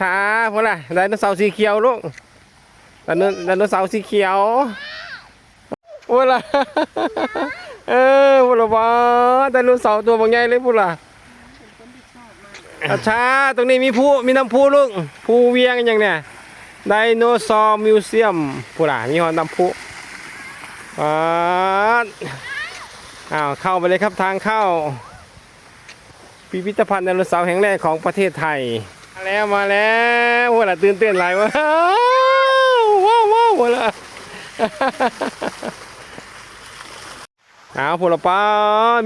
ช้าพวกล่ะไดโนเสาร์สีเขียวลูกไดโนไดโนเสาร์สีเขียวพวกล่ะเออพวกล่ะว้าไดโนเสาร์ตัวบางใหญ่เลยพวกล่ะช้าตรงนี้มีผู้มีน้ำพุลูกภูเวียงอย่างเนี้ยไดโนเสาร์มิวเซียมพวกล่ะมีหอน้ำพุอ่าอ้าวเข้าไปเลยครับทางเข้า พิพิธภัณฑ์ไดโนเสาร์แห่งแรกของประเทศไทย มาแล้วมาแล้วหัวละตื่นเต้นหลายวะว้าวว้าวหัวละเอาพูดละป้า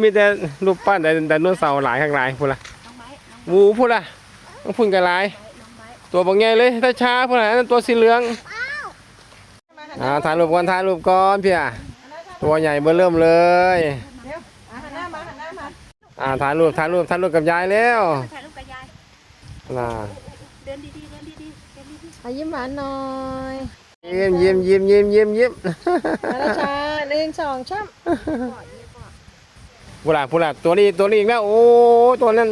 มีแต่รูปปั้นไดไดโนเสาร์หลายข้างหลายพูดละน้องไม้น้องวูพูดละต้องพุ่นกันหลายน้องไม้ตัวบางใหญ่เลยถ้าช้าพูดละอันนั้นตัวสีเหลืองอ่าถ่ายรูปก่อนถ่ายรูปก่อนพี่อะตัวใหญ่เบ้อเริ่มเลยเดี๋ยวอะหันหน้ามาหันหน้ามาอ่าถ่ายรูปถ่ายรูปถ่ายรูปกับยายแล้ว ถ่ายรูปกับยายน่ะเดินดีๆเดินดีๆเดินดีอายิ้มหวานหน่อยยิ้มยิ้มยิ้มยิ้มยิ้มยิ้มมาแล้วชาหนึ่งสองช่พูดละพูดละตัวนี้ตัวนี้อีกแล้วโอ้ตัวนั้น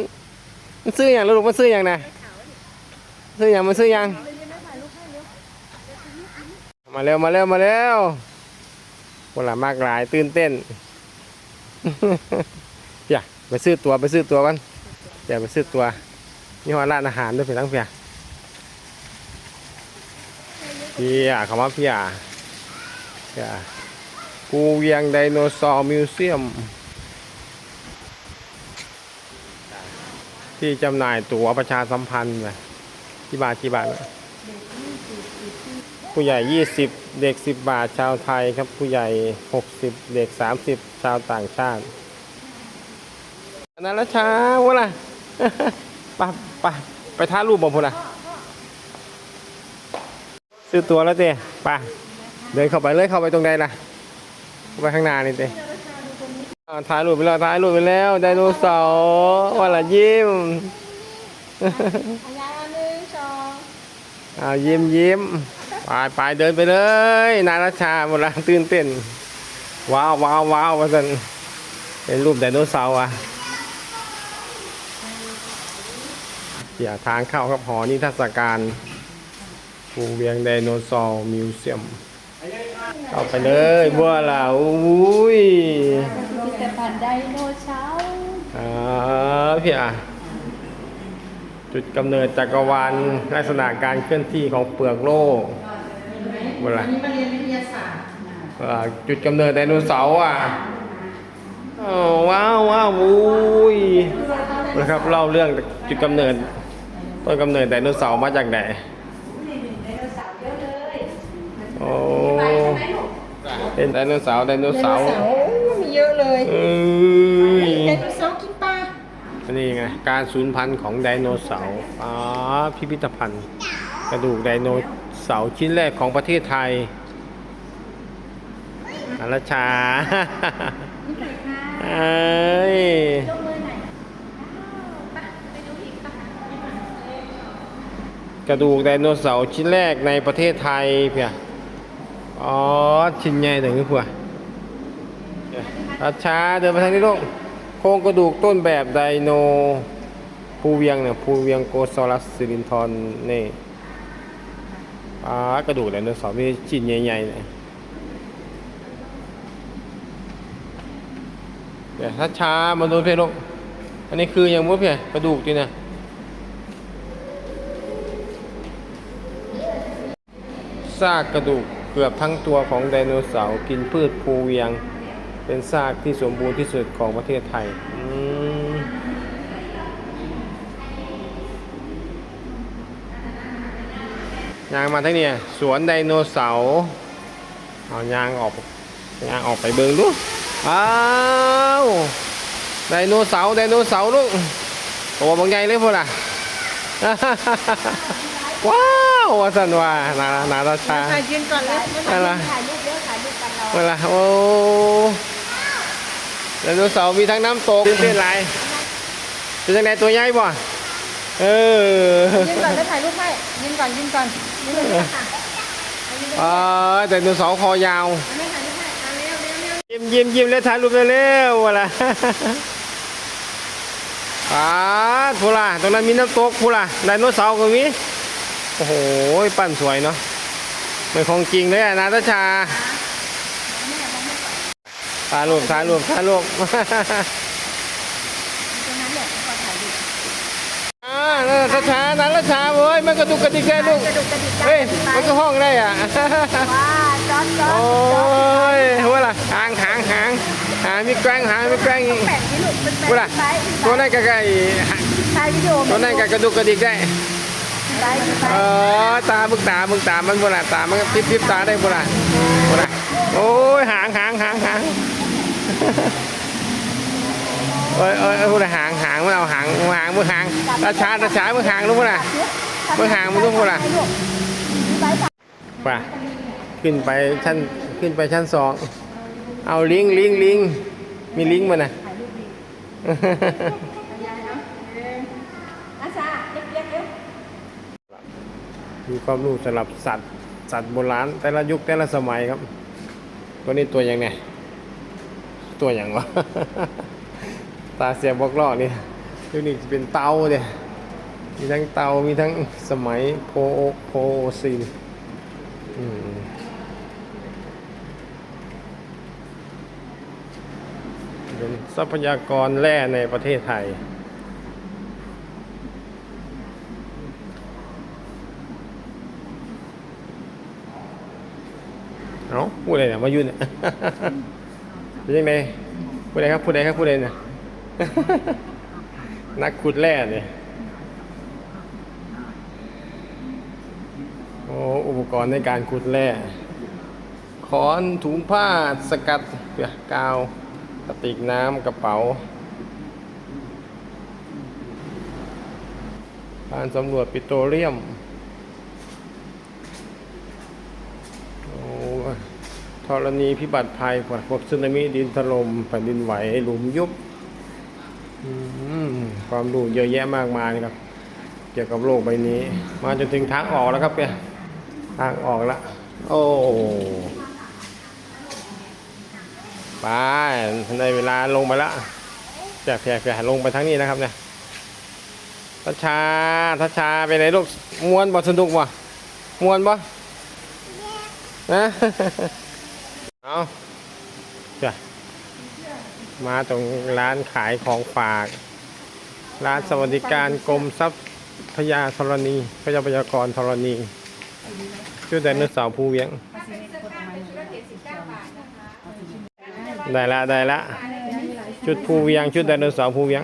มันซื้ออย่างลูกมันซื้ออย่างนะซื้ออย่างมันซื้ออย่างมาเร็วมาเร็วมาเร็วพูดละมากหลายตื่นเต้น อย่าไปซื้อตัวไปซื้อตัวกันเดี๋ยวไปซื้อตัว นี่ว่าร้านอาหารด้วยเพียงทั้งเพียพี่อะคำว่าพี่อะพี่อะกูเวียงไดโนเสาร์มิวเซียม ที่จำหน่ายตั๋วประชาสัมพันธ์นะกี่บาทกี่บาทนะผู้ใหญ่ 20 เด็ก 10 บาทชาวไทยครับ ผู้ใหญ่ 60 เด็ก 30 ชาวต่างชาตินนั้นละช้าวะล่ะไป ไปไปท่ารูปบ่พูล่ะซื้อตัวแล้วเต้ไปเดินเข้าไปเลยเข้าไปตรงใดล่ะไปข้างหน้านี่เต้อ่าถ่ายรูปไปแล้วถ่ายรูปไปแล้วไดโนเสาร์วันละยิ้มอายาหนึ่งสองอ่ายิ้มยิ้มไปไปเดินไปเลยนาราชาหมดละตื่นเต้นว้าวว้าวว้าวว่าสันเป็นรูปไดโนเสาร์อะ อย่าทางเข้าครับหอนิทรรศการภูเวียงไดโนเสาร์มิวเซียมเข้าไปเลยบัวล่ะอุ้ยพิพิธภัณฑ์ไดโนเสาร์อ่าพี่อะจุดกำเนิดจักรวาลลักษณะการเคลื่อนที่ของเปลือกโลกเวลานี่มาเรียนวิทยาศาสตร์อ่าจุดกำเนิดไดโนเสาร์อะว้าวว้าวอุ้ยนะครับเล่าเรื่องจุดกำเนิด ต้นกำเนิดไดโนเสาร์มาจากไหนโอ้เป็นไดโนเสาร์ไดโนไดโนเสาร์เสาร์มีเยอะเลยเอ้ยไดโนเสาร์กินปลาอันนี้ไงการสูญพันธุ์ของไดโนเสาร์อ๋อพิพิธภัณฑ์ กระดูกไดโนเสาร์ชิ้นแรกของประเทศไทยอาราชาเอ้ย ยกมือหน่อยไปไปดูอีกปะ กระดูกไดโนเสาร์ชิ้นแรกในประเทศไทยเพียอ๋อ ชิ้นใหญ่ถึงเพื่อราชาเดินมาทางนี้ลูกโครงกระดูกต้นแบบไดโนภูเวียงเนี่ยภูเวียงโกซอรัสซิลินทอนนี่อ่ากระดูกไดโนเสาร์มีชิ้นใหญ่ๆเนี่ยเดี๋ยวถ้าช้ามาดูเพื่อนลูกอันนี้คืออย่างมุ้เพื่อนกระดูกจีเนี่ย ซากกระดูกเกือบทั้งตัวของไดโนเสาร์กินพืชภูเวียง เป็นซากที่สมบูรณ์ที่สุดของประเทศไทยยางมาทั้งนี้สวนไดโนเสาร์เอายางออกยางออกไปเบิงดูอ้าวไดโนเสาร์ไดโนเสาร์ลูกตัวบางใหญ่เลยพวกน่ะว้า วว่าสันว่านานาราชาถ่ายยืนก่อนเลยอะไรถ่ายรูปเยอะถ่ายรูปกันเราเวลาโอ้ไดโนเสาร์มีทั้งน้ำตกตื่นเต้นหลายเป็นยังไงตัวใหญ่บ่เออยืนก่อนแล้วถ่ายรูปให้ยืนก่อนยืนก่อนยืนก่อนค่ะอ่าไดโนเสาร์คอยาวไม่ถ่ายรูปให้เอาเร็วเร็วเร็วยิ้มยิ้มยิ้มแล้วถ่ายรูปเร็วๆว่าล่ะอ่าพูล่ะตรงนั้นมีน้ำตกพูล่ะไดโนเสาร์ก็มี โอ้โห ปั้นสวยเนาะเป็นของจริงเลยอะนาตาชาถ่ายรูปถ่ายรูปถ่ายรูปตรงนั้นแหละพอถ่ายรูปอ่านาตาชานาตาชาเว้ย มันกระดุกกระดิกได้ลูกกระดุกกระดิกได้เฮ้ยพี่ไบมันก็ห้องได้อะว้าจอดจอดโอ้ยหัวล่ะหางหางหางหางมีแกล้งหางมีแกล้งอีกแปะนี่ลูกเป็นแปะหัวล่ะไปตัวนั้นก็ไก่ถ่ายวิดีโอตัวนั้นก็กระดุกกระดิกได้ไปไป เออตามึงตามึงตามันบ่ล่ะตามันก็พริบพริบตาได้บ่ล่ะบ่ล่ะโอ้ยหางหางหางหางเอ้ยเอ้ยเอ้ยบ่ล่ะหางหางมันเอาหางหางมือหางตาชาตาชามือหางรู้บ่ล่ะมือหางมันลูกบ่ล่ะไปไปป่ะขึ้นไปชั้นขึ้นไปชั้นสองเอาลิงลิงลิงมีลิงมันน่ะ อาชาเล็กเล็กเร็ว มีความรู้สำหรับสัตว์ สัตว์โบราณแต่ละยุคแต่ละสมัยครับ ตัวนี้ตัวอย่างไงตัวอย่างวะตาเสียบอกลอกนี่ตัวนี้จะเป็นเตาเนี่ยมีทั้งเตามีทั้งสมัยโพโพซีนเป็นทรัพยากรแร่ในประเทศไทย เอ้าพูดอะไรเนี่ยมายุ่นเนี่ยเป็นยังไงพูดอะไรครับพูดอะไรครับพูดอะไรเนี่ยนักขุดแร่เนี่ยโอ้อุปกรณ์ในการขุดแร่ขอนถุงผ้าสกัดเปียกาวกระติกน้ำกระเป๋าการสำรวจปิโตรเลียม โอ้ ธรณีพิบัติภัยพวกสึนามิดินถล่มแผ่นดินไหวหลุมยุบความรู้เยอะแยะมากมายครับ เกี่ยวกับโลกใบนี้ มาจนถึงทางออกแล้วครับเนี่ยทางออกแล้วโอ้ไปในเวลาลงไปแล้วแจกแจกแจกลงไปทั้งนี้นะครับเนี่ยทัชชาทัชชาไปไหนลูกมวนบ่สนุกบ่มวนบ่นะ เอาจ้ะมาตรงร้านขายของฝาก ร้านสวัสดิการกรมทรัพยาธรณีพยาพยากรธรณีชื่อไดโนเสาร์ภูเวียง ได้ละได้ละ ชุดภูเวียง ชุดไดโนเสาร์ภูเวียง